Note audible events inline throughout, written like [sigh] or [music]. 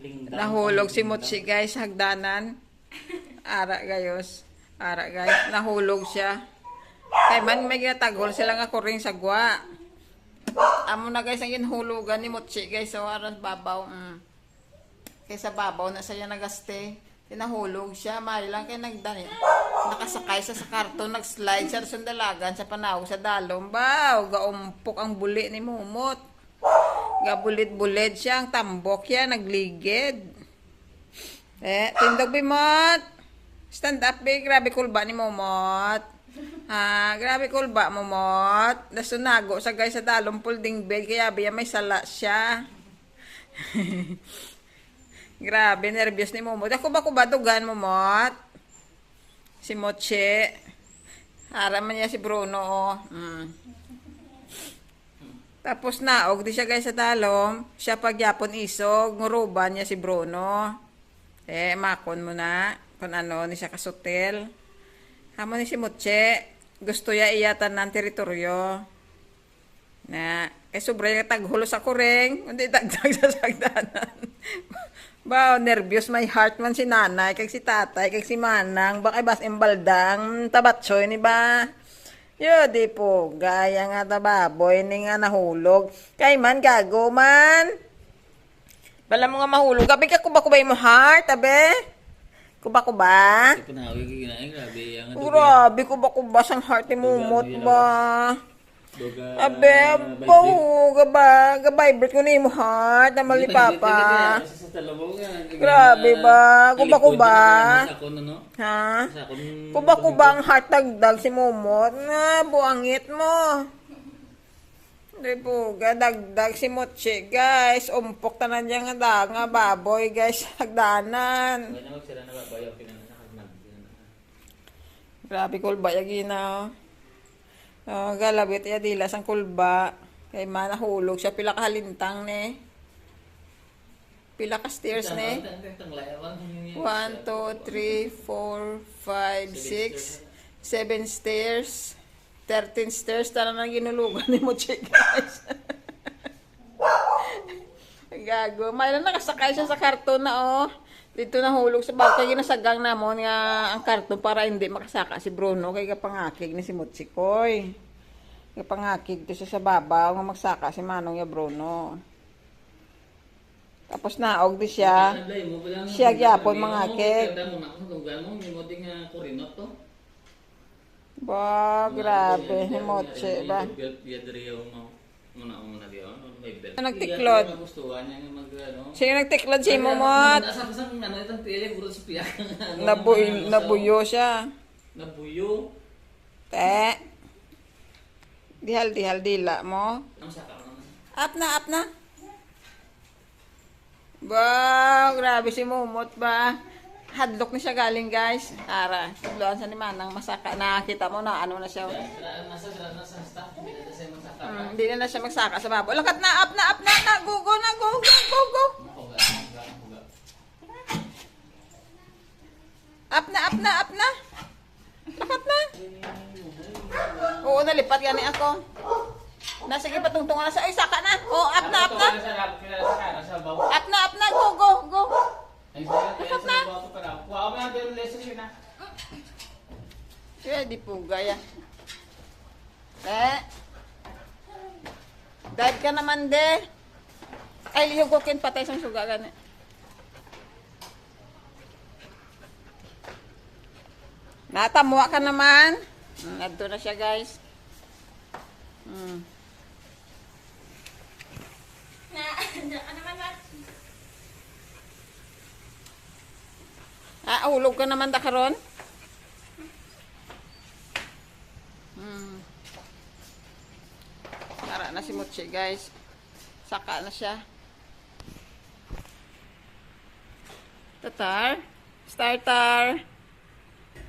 lingdang. Nahulog si. Mutsi guys, hagdanan. Ara gayos. Ara guys, nahulog siya. Kay man may ginatagol sila nga kuring sagwa. Amo na guys ang ginhulugan ni Mutsi guys, so aras babaw. Mm. Kaysa babaw na siya nagaste. Tinahulog siya, mali lang kay nagdani. Nakasakay siya sa karton, nag-slide siya sa dalagan sa panawag sa dalom. Baw, gaumpok ang buli ni Mumot. Gabulit-bulit siya, ang tambok yan, nagligid. Eh, tindog bimot. Stand up, be. Grabe kulba ni Momot. Ha, grabe kulba, Momot. Nasunago sa guys sa dalong pulding bed, kaya biya may sala siya. [laughs] grabe, nervyos ni Momot. Ako ba ko ba dugan, Momot? Si Moche. Haraman niya si Bruno, oh. Mm. Tapos naog di siya guys sa talom. Siya pagyapon isog, nguruban niya si Bruno. Eh, makon mo na. Kung ano, ni siya kasutil. Hamo ni si Mutche. Gusto ya iyatan ng teritoryo. Na, kay sobra yung taghulo sa kuring. Hindi dagdag [laughs] sa sagdanan. Bao, nervyos may heart man si nanay, kag si tatay, kag si manang, bakay bas embaldang, tabatsoy ni ba? Yo, di po, gaya nga tababoy, ni nga nahulog. Kay man, gago man. Bala mo nga mahulog. Gabi ka kuba-kuba mo heart, abe? Kuba-kuba? Grabe, kuba-kuba sang heart ni mumot ba? Abe, bawo, gaba, gabay-break ko ni mo heart, na mali papa. Sa talabog nga. Grabe ba? Kuba-kuba? Sa ako no, no? Ha? Kuba-kuba ang heart dagdag si mumot. Nga, buangit mo. Di po, dagdag si Motche, guys. Umpok tanan niya nga da, nga baboy, guys. Hagdanan. Grabe kulba yung gina. Oh, galabit ya dila sang kulba. Kay man nahulog siya pila ka halintang ne. Pila ka stairs ne. 1 2 3 4 5 6 7 stairs. 13 stairs tara na ginulugan ni mo [laughs] chick guys. Gago. May na nakasakay siya sa karton na oh. Dito nahulog sa baw. Kaya ginasagang na mo nga ang karton para hindi makasaka si Bruno. Kaya kapangakig ni si Mutsikoy. Kapangakig to siya sa babaw nga magsaka si Manong ya Bruno. Tapos naog di siya. Siya gyapon mga kek. To. Ba, grabe. Ni Motse ba? Mo. Muna mo na diyo. May belt. Nagtiklod. Gustuhan niya nga mag ano. Siya nagtiklad si Momot. Asa sa ano itong pili guro sa piyak. Nabuy, nabuyo siya. Nabuyo. Te. Dihal, dihal, dila mo. Ang saka ko naman. Up na, up na. Ba, grabe si Mumot ba? Hadlock na siya galing guys. Ara, tugluan sa ni Manang masaka. Nakita mo na ano na siya. Nasa nasa staff hindi na siya magsaka. Mm, Hindi na na siya magsaka sa babo. Lakat na, up na, up na, na. Go, go na, go, go, go, go. Mahuga, mahuga, mahuga. Up na, up na, up na. Lakat na. Oo, nalipat gani ako. Nasa sige patungtungan na siya. Ay, saka na. Oh, up na, up na. Nasa rap, nasa nasa bawo. Up na, up na. Go, go, go. Ay, sa kaya sa bawo to para. Din lesson yun ah. Siya, di po gaya. Eh. Dive ka naman, de. Ay, lihog ko kin patay sa suga gani. Natamuwa ka naman. Mm, Nandito na siya, guys. Mm. [laughs] Na, ano naman ba? Ah, ulog ka naman da karon. Hmm. Tara na si Mutsi, guys. Saka na siya. Tatar. Starter.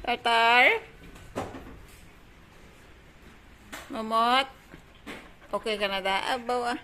Tartar. Mamot. Okay ka na da. Abaw ah.